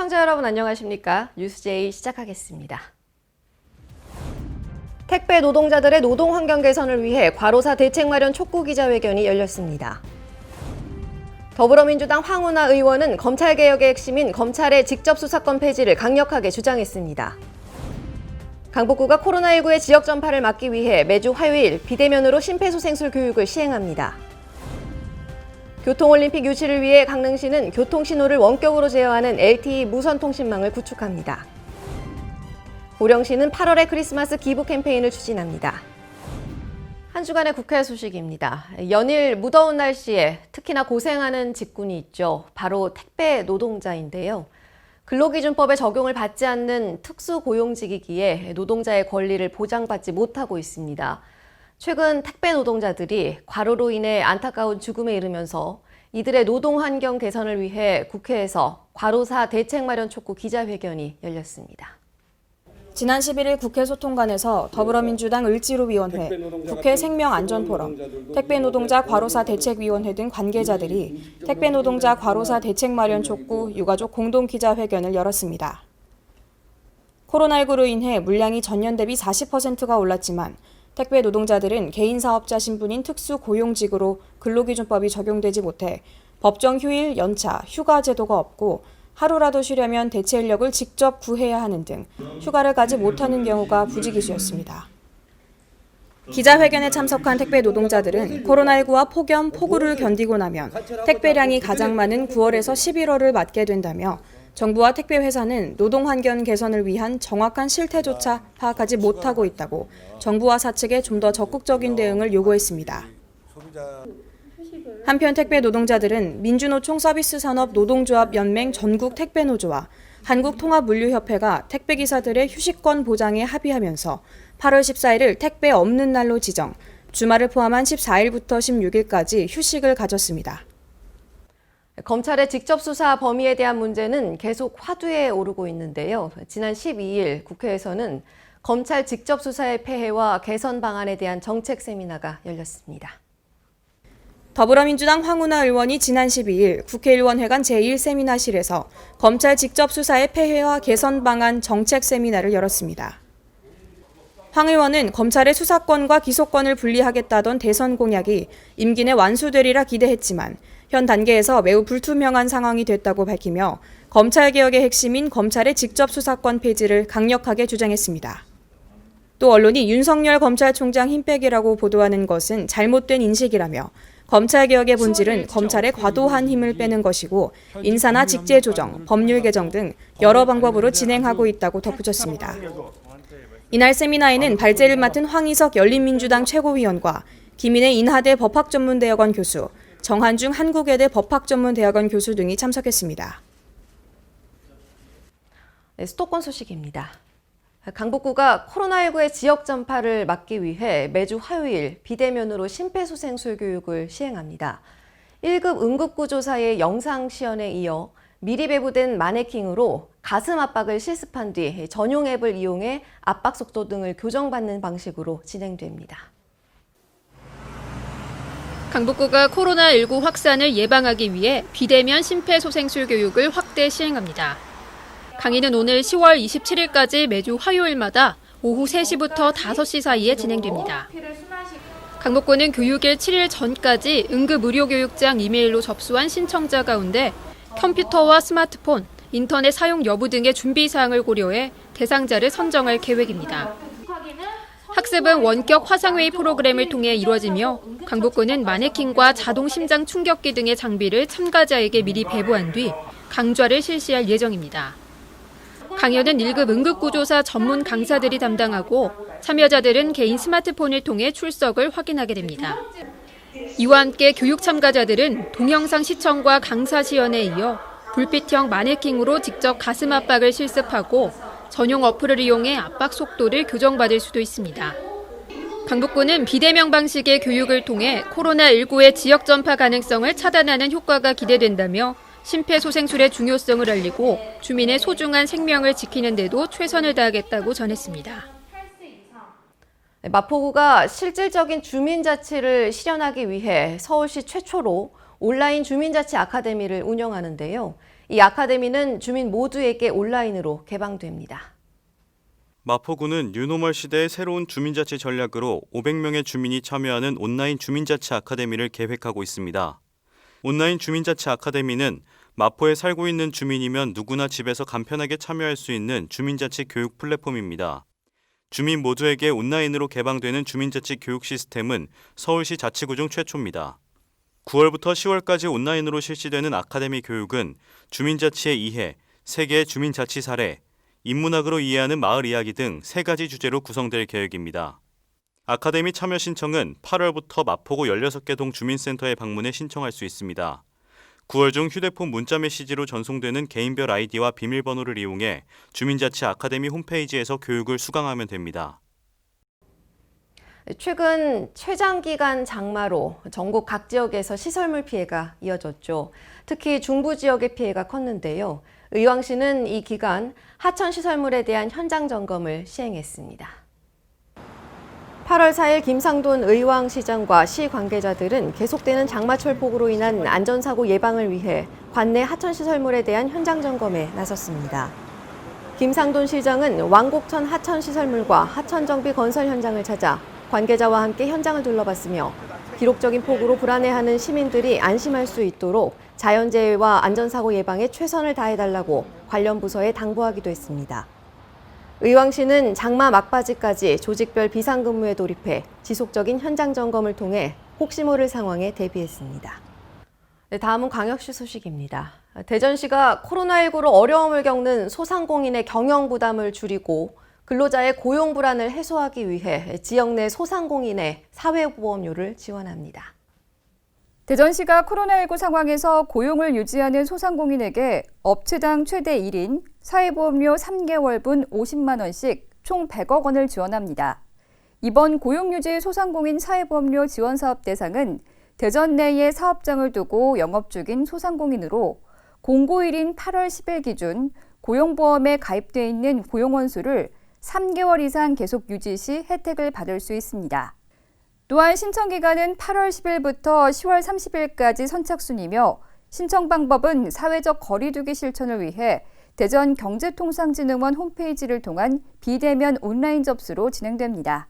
시청자 여러분 안녕하십니까? 뉴스제이 시작하겠습니다. 택배 노동자들의 노동 환경 개선을 위해 과로사 대책 마련 촉구 기자회견이 열렸습니다. 더불어민주당 황운하 의원은 검찰 개혁의 핵심인 검찰의 직접 수사권 폐지를 강력하게 주장했습니다. 강북구가 코로나19의 지역 전파를 막기 위해 매주 화요일 비대면으로 심폐소생술 교육을 시행합니다. 교통올림픽 유치를 위해 강릉시는 교통신호를 원격으로 제어하는 LTE 무선통신망을 구축합니다. 고령시는 8월에 크리스마스 기부 캠페인을 추진합니다. 한 주간의 국회 소식입니다. 연일 무더운 날씨에 특히나 고생하는 직군이 있죠. 바로 택배 노동자인데요. 근로기준법의 적용을 받지 않는 특수고용직이기에 노동자의 권리를 보장받지 못하고 있습니다. 최근 택배 노동자들이 과로로 인해 안타까운 죽음에 이르면서 이들의 노동 환경 개선을 위해 국회에서 과로사 대책 마련 촉구 기자회견이 열렸습니다. 지난 11일 국회 소통관에서 더불어민주당 을지로위원회, 국회 생명안전포럼, 택배노동자 과로사 대책위원회 등 관계자들이 택배노동자 과로사 대책 마련 촉구 유가족 공동 기자회견을 열었습니다. 코로나19로 인해 물량이 전년 대비 40%가 올랐지만 택배 노동자들은 개인 사업자 신분인 특수 고용직으로 근로기준법이 적용되지 못해 법정 휴일, 연차, 휴가 제도가 없고 하루라도 쉬려면 대체 인력을 직접 구해야 하는 등 휴가를 가지 못하는 경우가 부지기수였습니다. 기자회견에 참석한 택배 노동자들은 코로나19와 폭염, 폭우를 견디고 나면 택배량이 가장 많은 9월에서 11월을 맞게 된다며 정부와 택배 회사는 노동 환경 개선을 위한 정확한 실태조차 파악하지 못하고 있다고 정부와 사측에 좀 더 적극적인 대응을 요구했습니다. 한편 택배 노동자들은 민주노총 서비스 산업 노동조합 연맹 전국 택배 노조와 한국통합물류협회가 택배기사들의 휴식권 보장에 합의하면서 8월 14일을 택배 없는 날로 지정, 주말을 포함한 14일부터 16일까지 휴식을 가졌습니다. 검찰의 직접 수사 범위에 대한 문제는 계속 화두에 오르고 있는데요. 지난 12일 국회에서는 검찰 직접 수사의 폐해와 개선 방안에 대한 정책 세미나가 열렸습니다. 더불어민주당 황운하 의원이 지난 12일 국회의원회관 제1세미나실에서 검찰 직접 수사의 폐해와 개선 방안 정책 세미나를 열었습니다. 황 의원은 검찰의 수사권과 기소권을 분리하겠다던 대선 공약이 임기 내 완수되리라 기대했지만 현 단계에서 매우 불투명한 상황이 됐다고 밝히며 검찰개혁의 핵심인 검찰의 직접 수사권 폐지를 강력하게 주장했습니다. 또 언론이 윤석열 검찰총장 힘빼기라고 보도하는 것은 잘못된 인식이라며 검찰개혁의 본질은 검찰의 과도한 힘을 빼는 것이고 인사나 직제 조정, 법률 개정 등 여러 방법으로 진행하고 있다고 덧붙였습니다. 이날 세미나에는 발제를 맡은 황희석 열린민주당 최고위원과 김인혜 인하대 법학전문대학원 교수, 정한중 한국외대 법학전문대학원 교수 등이 참석했습니다. 네, 수도권 소식입니다. 강북구가 코로나19의 지역 전파를 막기 위해 매주 화요일 비대면으로 심폐소생술 교육을 시행합니다. 1급 응급구조사의 영상 시연에 이어 미리 배부된 마네킹으로 가슴 압박을 실습한 뒤 전용 앱을 이용해 압박 속도 등을 교정받는 방식으로 진행됩니다. 강북구가 코로나19 확산을 예방하기 위해 비대면 심폐소생술 교육을 확대 시행합니다. 강의는 오늘 10월 27일까지 매주 화요일마다 오후 3시부터 5시 사이에 진행됩니다. 강북구는 교육일 7일 전까지 응급 의료교육장 이메일로 접수한 신청자 가운데 컴퓨터와 스마트폰, 인터넷 사용 여부 등의 준비 사항을 고려해 대상자를 선정할 계획입니다. 학습은 원격 화상회의 프로그램을 통해 이루어지며 강북구는 마네킹과 자동 심장 충격기 등의 장비를 참가자에게 미리 배부한 뒤 강좌를 실시할 예정입니다. 강연은 1급 응급구조사 전문 강사들이 담당하고 참여자들은 개인 스마트폰을 통해 출석을 확인하게 됩니다. 이와 함께 교육 참가자들은 동영상 시청과 강사 시연에 이어 불빛형 마네킹으로 직접 가슴 압박을 실습하고 전용 어플을 이용해 압박 속도를 교정받을 수도 있습니다. 강북구는 비대면 방식의 교육을 통해 코로나19의 지역 전파 가능성을 차단하는 효과가 기대된다며 심폐소생술의 중요성을 알리고 주민의 소중한 생명을 지키는 데도 최선을 다하겠다고 전했습니다. 네, 마포구가 실질적인 주민자치를 실현하기 위해 서울시 최초로 온라인 주민자치 아카데미를 운영하는데요. 이 아카데미는 주민 모두에게 온라인으로 개방됩니다. 마포구는 뉴노멀 시대의 새로운 주민자치 전략으로 500명의 주민이 참여하는 온라인 주민자치 아카데미를 계획하고 있습니다. 온라인 주민자치 아카데미는 마포에 살고 있는 주민이면 누구나 집에서 간편하게 참여할 수 있는 주민자치 교육 플랫폼입니다. 주민 모두에게 온라인으로 개방되는 주민자치 교육 시스템은 서울시 자치구 중 최초입니다. 9월부터 10월까지 온라인으로 실시되는 아카데미 교육은 주민자치의 이해, 세계의 주민자치 사례, 인문학으로 이해하는 마을 이야기 등 세 가지 주제로 구성될 계획입니다. 아카데미 참여 신청은 8월부터 마포구 16개 동 주민센터에 방문해 신청할 수 있습니다. 9월 중 휴대폰 문자 메시지로 전송되는 개인별 아이디와 비밀번호를 이용해 주민자치 아카데미 홈페이지에서 교육을 수강하면 됩니다. 최근 최장기간 장마로 전국 각 지역에서 시설물 피해가 이어졌죠. 특히 중부 지역의 피해가 컸는데요. 의왕시는 이 기간 하천 시설물에 대한 현장 점검을 시행했습니다. 8월 4일 김상돈 의왕시장과 시 관계자들은 계속되는 장마철 폭우로 인한 안전사고 예방을 위해 관내 하천 시설물에 대한 현장 점검에 나섰습니다. 김상돈 시장은 왕곡천 하천 시설물과 하천 정비 건설 현장을 찾아 관계자와 함께 현장을 둘러봤으며 기록적인 폭우로 불안해하는 시민들이 안심할 수 있도록 자연재해와 안전사고 예방에 최선을 다해달라고 관련 부서에 당부하기도 했습니다. 의왕시는 장마 막바지까지 조직별 비상근무에 돌입해 지속적인 현장 점검을 통해 혹시 모를 상황에 대비했습니다. 네, 다음은 광역시 소식입니다. 대전시가 코로나19로 어려움을 겪는 소상공인의 경영 부담을 줄이고 근로자의 고용 불안을 해소하기 위해 지역 내 소상공인의 사회보험료를 지원합니다. 대전시가 코로나19 상황에서 고용을 유지하는 소상공인에게 업체당 최대 1인 사회보험료 3개월분 50만 원씩 총 100억 원을 지원합니다. 이번 고용유지 소상공인 사회보험료 지원 사업 대상은 대전 내에 사업장을 두고 영업 중인 소상공인으로 공고일인 8월 10일 기준 고용보험에 가입돼 있는 고용원 수를 3개월 이상 계속 유지 시 혜택을 받을 수 있습니다. 또한 신청 기간은 8월 10일부터 10월 30일까지 선착순이며 신청 방법은 사회적 거리두기 실천을 위해 대전 경제통상진흥원 홈페이지를 통한 비대면 온라인 접수로 진행됩니다.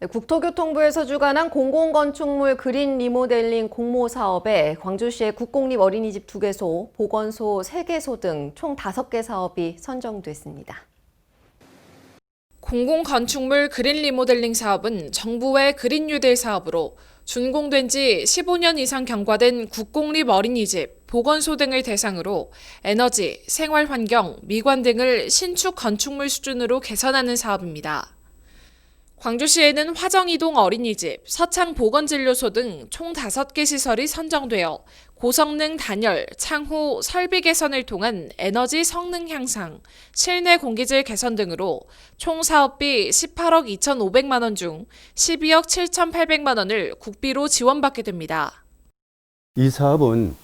네, 국토교통부에서 주관한 공공건축물 그린 리모델링 공모 사업에 광주시의 국공립 어린이집 2개소, 보건소 3개소 등 총 5개 사업이 선정됐습니다. 공공건축물 그린 리모델링 사업은 정부의 그린 뉴딜 사업으로 준공된 지 15년 이상 경과된 국공립 어린이집, 보건소 등을 대상으로 에너지, 생활환경, 미관 등을 신축 건축물 수준으로 개선하는 사업입니다. 광주시에는 화정이동 어린이집, 서창 보건진료소 등 총 5개 시설이 선정되어 고성능 단열, 창호, 설비 개선을 통한 에너지 성능 향상, 실내 공기질 개선 등으로 총 사업비 18억 2,500만 원 중 12억 7,800만 원을 국비로 지원받게 됩니다. 이 사업은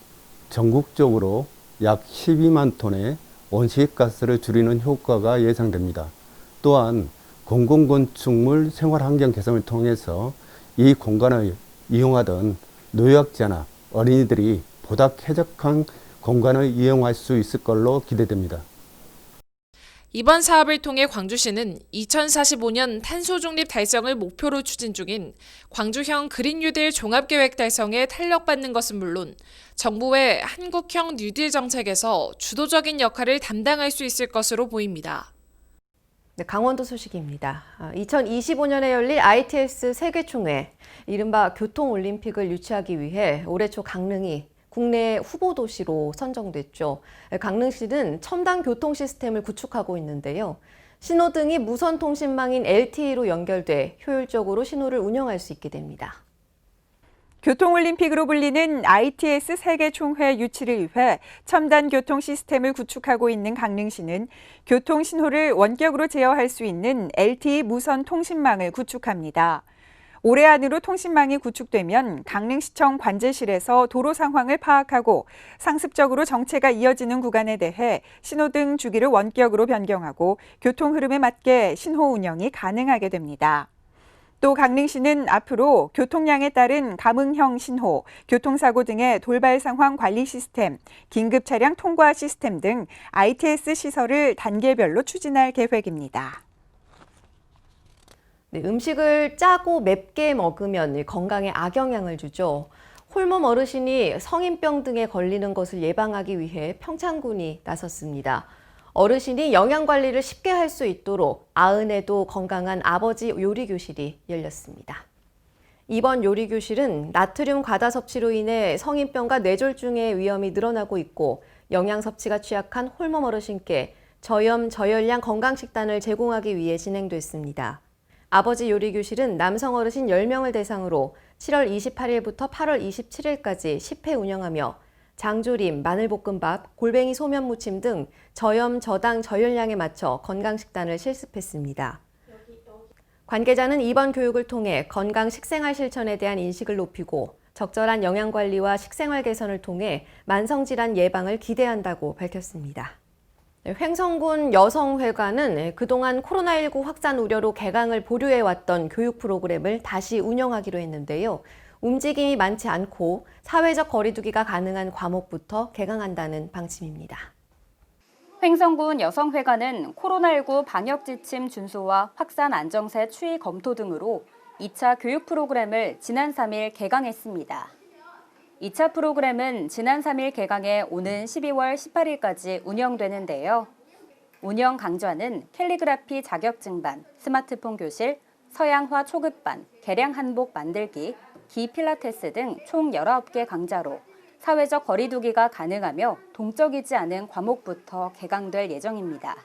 전국적으로 약 12만 톤의 온실가스를 줄이는 효과가 예상됩니다. 또한 공공건축물 생활환경 개선을 통해서 이 공간을 이용하던 노약자나 어린이들이 보다 쾌적한 공간을 이용할 수 있을 걸로 기대됩니다. 이번 사업을 통해 광주시는 2045년 탄소 중립 달성을 목표로 추진 중인 광주형 그린 뉴딜 종합 계획 달성에 탄력받는 것은 물론 정부의 한국형 뉴딜 정책에서 주도적인 역할을 담당할 수 있을 것으로 보입니다. 네, 강원도 소식입니다. 2025년에 열릴 ITS 세계총회, 이른바 교통올림픽을 유치하기 위해 올해 초 강릉이 국내 후보 도시로 선정됐죠. 강릉시는 첨단 교통 시스템을 구축하고 있는데요. 신호등이 무선 통신망인 LTE로 연결돼 효율적으로 신호를 운영할 수 있게 됩니다. 교통올림픽으로 불리는 ITS 세계총회 유치를 위해 첨단 교통 시스템을 구축하고 있는 강릉시는 교통 신호를 원격으로 제어할 수 있는 LTE 무선 통신망을 구축합니다. 올해 안으로 통신망이 구축되면 강릉시청 관제실에서 도로 상황을 파악하고 상습적으로 정체가 이어지는 구간에 대해 신호등 주기를 원격으로 변경하고 교통 흐름에 맞게 신호 운영이 가능하게 됩니다. 또 강릉시는 앞으로 교통량에 따른 감응형 신호, 교통사고 등의 돌발 상황 관리 시스템, 긴급 차량 통과 시스템 등 ITS 시설을 단계별로 추진할 계획입니다. 네, 음식을 짜고 맵게 먹으면 건강에 악영향을 주죠. 홀몸 어르신이 성인병 등에 걸리는 것을 예방하기 위해 평창군이 나섰습니다. 어르신이 영양 관리를 쉽게 할 수 있도록 아은에도 건강한 아버지 요리 교실이 열렸습니다. 이번 요리 교실은 나트륨 과다 섭취로 인해 성인병과 뇌졸중의 위험이 늘어나고 있고 영양 섭취가 취약한 홀몸 어르신께 저염 저열량 건강 식단을 제공하기 위해 진행됐습니다. 아버지 요리 교실은 남성 어르신 10명을 대상으로 7월 28일부터 8월 27일까지 10회 운영하며 장조림, 마늘볶음밥, 골뱅이 소면 무침 등 저염, 저당, 저열량에 맞춰 건강 식단을 실습했습니다. 관계자는 이번 교육을 통해 건강 식생활 실천에 대한 인식을 높이고 적절한 영양 관리와 식생활 개선을 통해 만성 질환 예방을 기대한다고 밝혔습니다. 네, 횡성군 여성회관은 그동안 코로나19 확산 우려로 개강을 보류해왔던 교육 프로그램을 다시 운영하기로 했는데요. 움직임이 많지 않고 사회적 거리두기가 가능한 과목부터 개강한다는 방침입니다. 횡성군 여성회관은 코로나19 방역 지침 준수와 확산 안정세 추이 검토 등으로 2차 교육 프로그램을 지난 3일 개강했습니다. 2차 프로그램은 지난 3일 개강해 오는 12월 18일까지 운영되는데요. 운영 강좌는 캘리그라피 자격증반, 스마트폰 교실, 서양화 초급반, 개량 한복 만들기, 기 필라테스 등 총 19개 강좌로 사회적 거리두기가 가능하며 동적이지 않은 과목부터 개강될 예정입니다.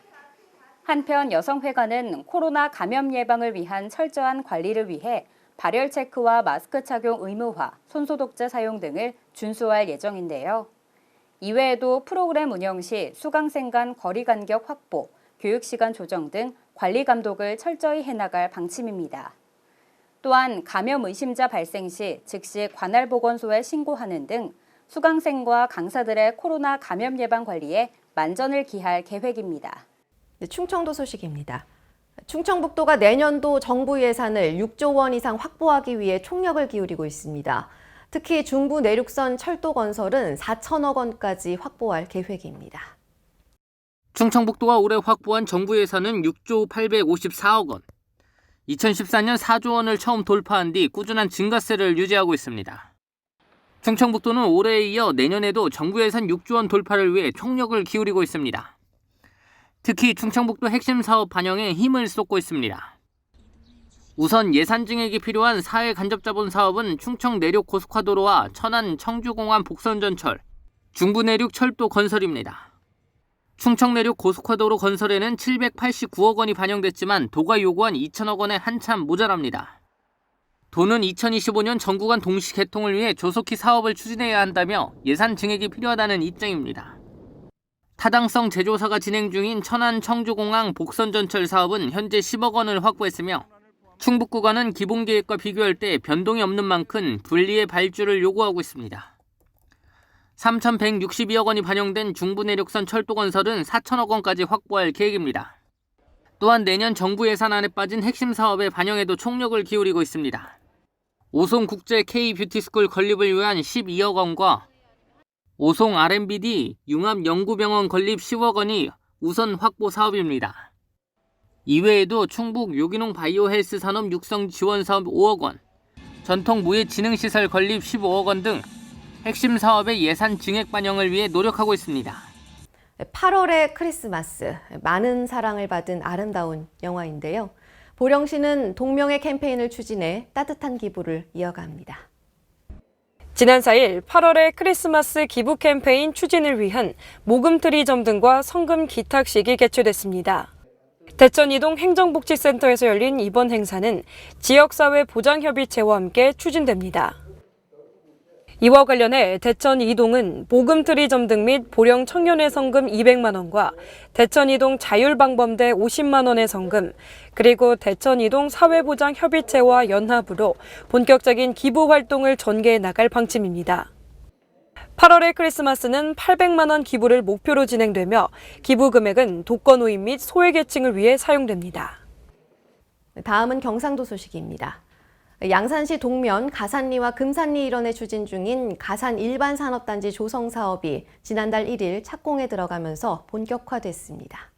한편 여성회관은 코로나 감염 예방을 위한 철저한 관리를 위해 발열 체크와 마스크 착용 의무화, 손소독제 사용 등을 준수할 예정인데요. 이외에도 프로그램 운영 시 수강생 간 거리 간격 확보, 교육 시간 조정 등 관리 감독을 철저히 해나갈 방침입니다. 또한 감염 의심자 발생 시 즉시 관할 보건소에 신고하는 등 수강생과 강사들의 코로나 감염 예방 관리에 만전을 기할 계획입니다. 네, 충청도 소식입니다. 충청북도가 내년도 정부 예산을 6조 원 이상 확보하기 위해 총력을 기울이고 있습니다. 특히 중부 내륙선 철도 건설은 4천억 원까지 확보할 계획입니다. 충청북도가 올해 확보한 정부 예산은 6조 854억 원. 2014년 4조 원을 처음 돌파한 뒤 꾸준한 증가세를 유지하고 있습니다. 충청북도는 올해에 이어 내년에도 정부 예산 6조 원 돌파를 위해 총력을 기울이고 있습니다. 특히 충청북도 핵심 사업 반영에 힘을 쏟고 있습니다. 우선 예산 증액이 필요한 사회 간접자본 사업은 충청 내륙 고속화도로와 천안 청주공항 복선전철, 중부 내륙 철도 건설입니다. 충청 내륙 고속화도로 건설에는 789억 원이 반영됐지만 도가 요구한 2천억 원에 한참 모자랍니다. 도는 2025년 전구간 동시 개통을 위해 조속히 사업을 추진해야 한다며 예산 증액이 필요하다는 입장입니다. 타당성 제조사가 진행 중인 천안 청주공항 복선전철 사업은 현재 10억 원을 확보했으며 충북 구간은 기본 계획과 비교할 때 변동이 없는 만큼 분리의 발주를 요구하고 있습니다. 3,162억 원이 반영된 중부 내륙선 철도 건설은 4천억 원까지 확보할 계획입니다. 또한 내년 정부 예산안에 빠진 핵심 사업에 반영에도 총력을 기울이고 있습니다. 오송 국제 K 뷰티스쿨 건립을 위한 12억 원과 오송 R&BD 융합 연구병원 건립 10억 원이 우선 확보 사업입니다. 이외에도 충북 유기농 바이오 헬스 산업 육성 지원 사업 5억 원, 전통 무예 지능 시설 건립 15억 원 등 핵심 사업의 예산 증액 반영을 위해 노력하고 있습니다. 8월의 크리스마스, 많은 사랑을 받은 아름다운 영화인데요. 보령 시는 동명의 캠페인을 추진해 따뜻한 기부를 이어갑니다. 지난 4일 8월의 크리스마스 기부 캠페인 추진을 위한 모금트리점 등과 성금 기탁식이 개최됐습니다. 대천 이동 행정복지센터에서 열린 이번 행사는 지역사회 보장협의체와 함께 추진됩니다. 이와 관련해 대천 이동은 모금트리점 등 및 보령 청년의 성금 200만 원과 대천 이동 자율방범대 50만 원의 성금, 그리고 대천 이동 사회보장협의체와 연합으로 본격적인 기부 활동을 전개해 나갈 방침입니다. 8월의 크리스마스는 800만 원 기부를 목표로 진행되며 기부 금액은 독거노인 및 소외계층을 위해 사용됩니다. 다음은 경상도 소식입니다. 양산시 동면 가산리와 금산리 일원에 추진 중인 가산 일반 산업단지 조성 사업이 지난달 1일 착공에 들어가면서 본격화됐습니다.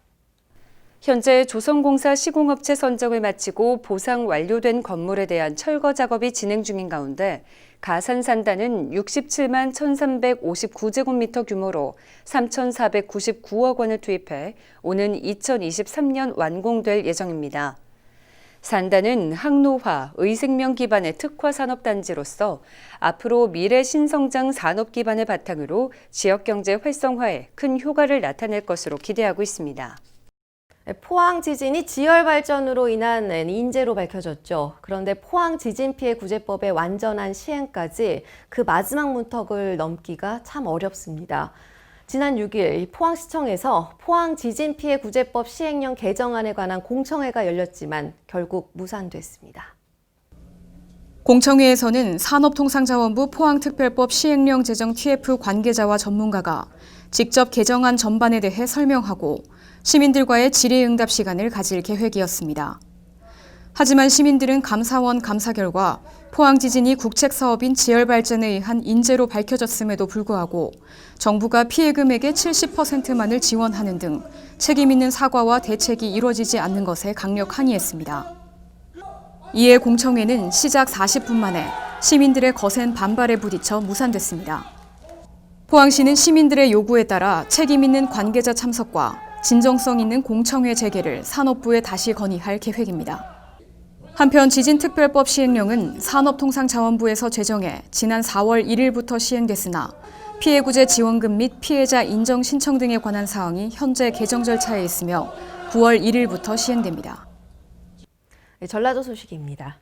현재 조성공사 시공업체 선정을 마치고 보상 완료된 건물에 대한 철거 작업이 진행 중인 가운데 가산산단은 67만 1,359제곱미터 규모로 3,499억 원을 투입해 오는 2023년 완공될 예정입니다. 산단은 항노화, 의생명 기반의 특화 산업 단지로서 앞으로 미래 신성장 산업 기반을 바탕으로 지역 경제 활성화에 큰 효과를 나타낼 것으로 기대하고 있습니다. 포항 지진이 지열 발전으로 인한 인재로 밝혀졌죠. 그런데 포항 지진 피해 구제법의 완전한 시행까지 그 마지막 문턱을 넘기가 참 어렵습니다. 지난 6일 포항시청에서 포항 지진 피해 구제법 시행령 개정안에 관한 공청회가 열렸지만 결국 무산됐습니다. 공청회에서는 산업통상자원부 포항특별법 시행령 제정 TF 관계자와 전문가가 직접 개정안 전반에 대해 설명하고 시민들과의 질의응답 시간을 가질 계획이었습니다. 하지만 시민들은 감사원 감사 결과 포항 지진이 국책 사업인 지열 발전에 의한 인재로 밝혀졌음에도 불구하고 정부가 피해 금액의 70%만을 지원하는 등 책임 있는 사과와 대책이 이루어지지 않는 것에 강력 항의했습니다. 이에 공청회는 시작 40분 만에 시민들의 거센 반발에 부딪혀 무산됐습니다. 포항시는 시민들의 요구에 따라 책임 있는 관계자 참석과 진정성 있는 공청회 재개를 산업부에 다시 건의할 계획입니다. 한편 지진특별법 시행령은 산업통상자원부에서 제정해 지난 4월 1일부터 시행됐으나 피해구제 지원금 및 피해자 인정 신청 등에 관한 사항이 현재 개정 절차에 있으며 9월 1일부터 시행됩니다. 네, 전라도 소식입니다.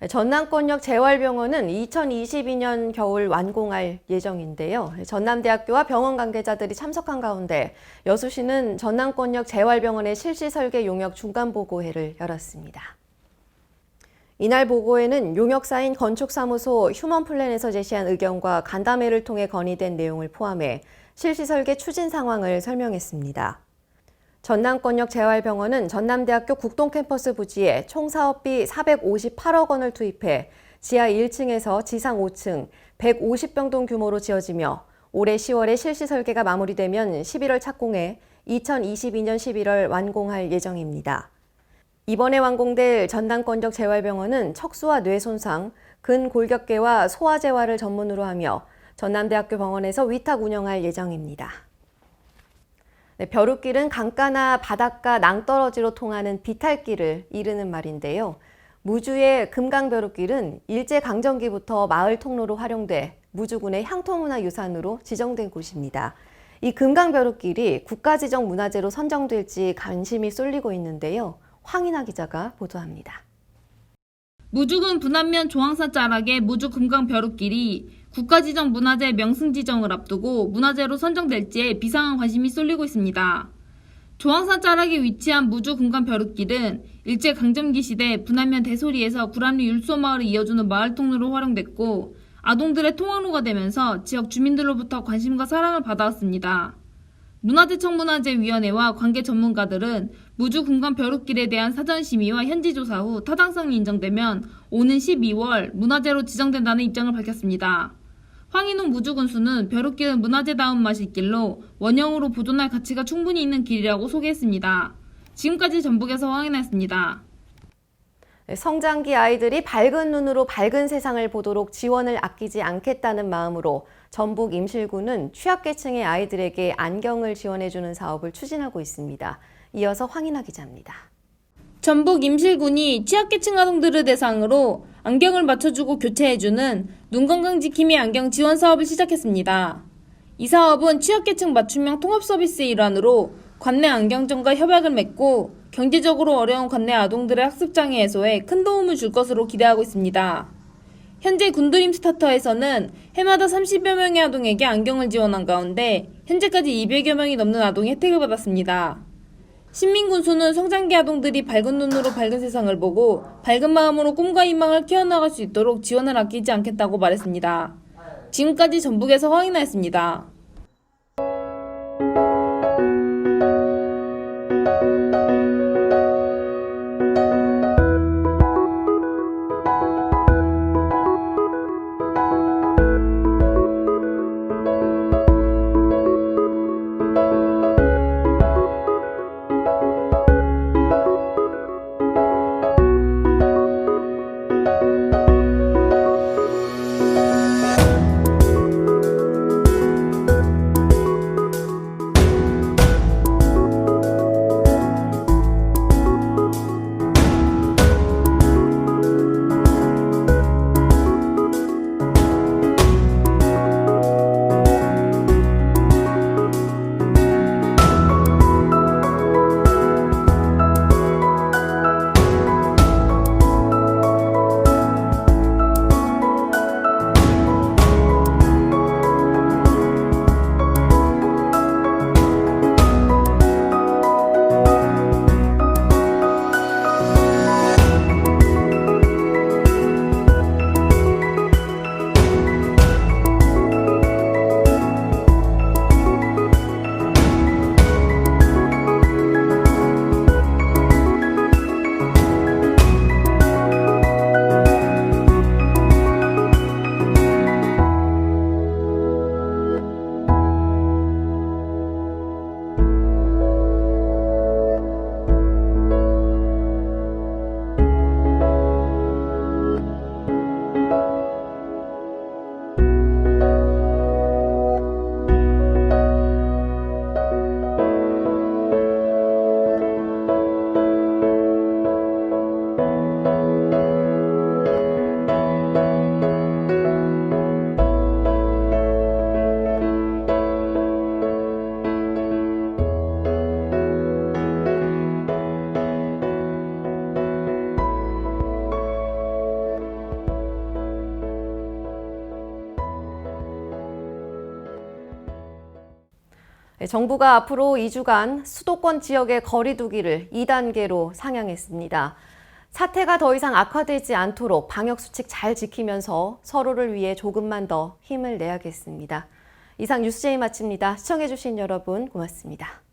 네, 전남권역 재활병원은 2022년 겨울 완공할 예정인데요. 전남대학교와 병원 관계자들이 참석한 가운데 여수시는 전남권역 재활병원의 실시 설계 용역 중간 보고회를 열었습니다. 이날 보고에는 용역사인 건축사무소 휴먼플랜에서 제시한 의견과 간담회를 통해 건의된 내용을 포함해 실시 설계 추진 상황을 설명했습니다. 전남권역 재활병원은 전남대학교 국동캠퍼스 부지에 총 사업비 458억 원을 투입해 지하 1층에서 지상 5층 150병동 규모로 지어지며 올해 10월에 실시 설계가 마무리되면 11월 착공해 2022년 11월 완공할 예정입니다. 이번에 완공될 전남권역 재활병원은 척수와 뇌 손상, 근골격계와 소아재활을 전문으로 하며 전남대학교 병원에서 위탁 운영할 예정입니다. 네, 벼룩길은 강가나 바닷가 낭떠러지로 통하는 비탈길을 이르는 말인데요. 무주의 금강벼룩길은 일제강점기부터 마을 통로로 활용돼 무주군의 향토문화 유산으로 지정된 곳입니다. 이 금강벼룩길이 국가지정 문화재로 선정될지 관심이 쏠리고 있는데요. 황인아 기자가 보도합니다. 무주군 분안면 조항산 자락의 무주 금강 벼룩길이 국가지정 문화재 명승 지정을 앞두고 문화재로 선정될지에 비상한 관심이 쏠리고 있습니다. 조항산 자락에 위치한 무주 금강 벼룩길은 일제 강점기 시대 분안면 대소리에서 구람리 율소 마을을 이어주는 마을 통로로 활용됐고 아동들의 통학로가 되면서 지역 주민들로부터 관심과 사랑을 받아왔습니다. 문화재청문화재위원회와 관계 전문가들은 무주 금강 벼룩길에 대한 사전 심의와 현지 조사 후 타당성이 인정되면 오는 12월 문화재로 지정된다는 입장을 밝혔습니다. 황인홍 무주군수는 벼룩길은 문화재다운 맛이 있길로 원형으로 보존할 가치가 충분히 있는 길이라고 소개했습니다. 지금까지 전북에서 황인했습니다. 네, 성장기 아이들이 밝은 눈으로 밝은 세상을 보도록 지원을 아끼지 않겠다는 마음으로 전북 임실구는 취약계층의 아이들에게 안경을 지원해주는 사업을 추진하고 있습니다. 이어서 황인아 기자입니다. 전북 임실군이 취약계층 아동들을 대상으로 안경을 맞춰주고 교체해주는 눈건강 지킴이 안경 지원 사업을 시작했습니다. 이 사업은 취약계층 맞춤형 통합 서비스의 일환으로 관내 안경점과 협약을 맺고 경제적으로 어려운 관내 아동들의 학습장애 해소에 큰 도움을 줄 것으로 기대하고 있습니다. 현재 군드림 스타터에서는 해마다 30여 명의 아동에게 안경을 지원한 가운데 현재까지 200여 명이 넘는 아동이 혜택을 받았습니다. 신민군수는 성장기 아동들이 밝은 눈으로 밝은 세상을 보고 밝은 마음으로 꿈과 희망을 키워나갈 수 있도록 지원을 아끼지 않겠다고 말했습니다. 지금까지 전북에서 황인아였습니다. 정부가 앞으로 2주간 수도권 지역의 거리두기를 2단계로 상향했습니다. 사태가 더 이상 악화되지 않도록 방역 수칙 잘 지키면서 서로를 위해 조금만 더 힘을 내야겠습니다. 이상 뉴스제이 마칩니다. 시청해주신 여러분 고맙습니다.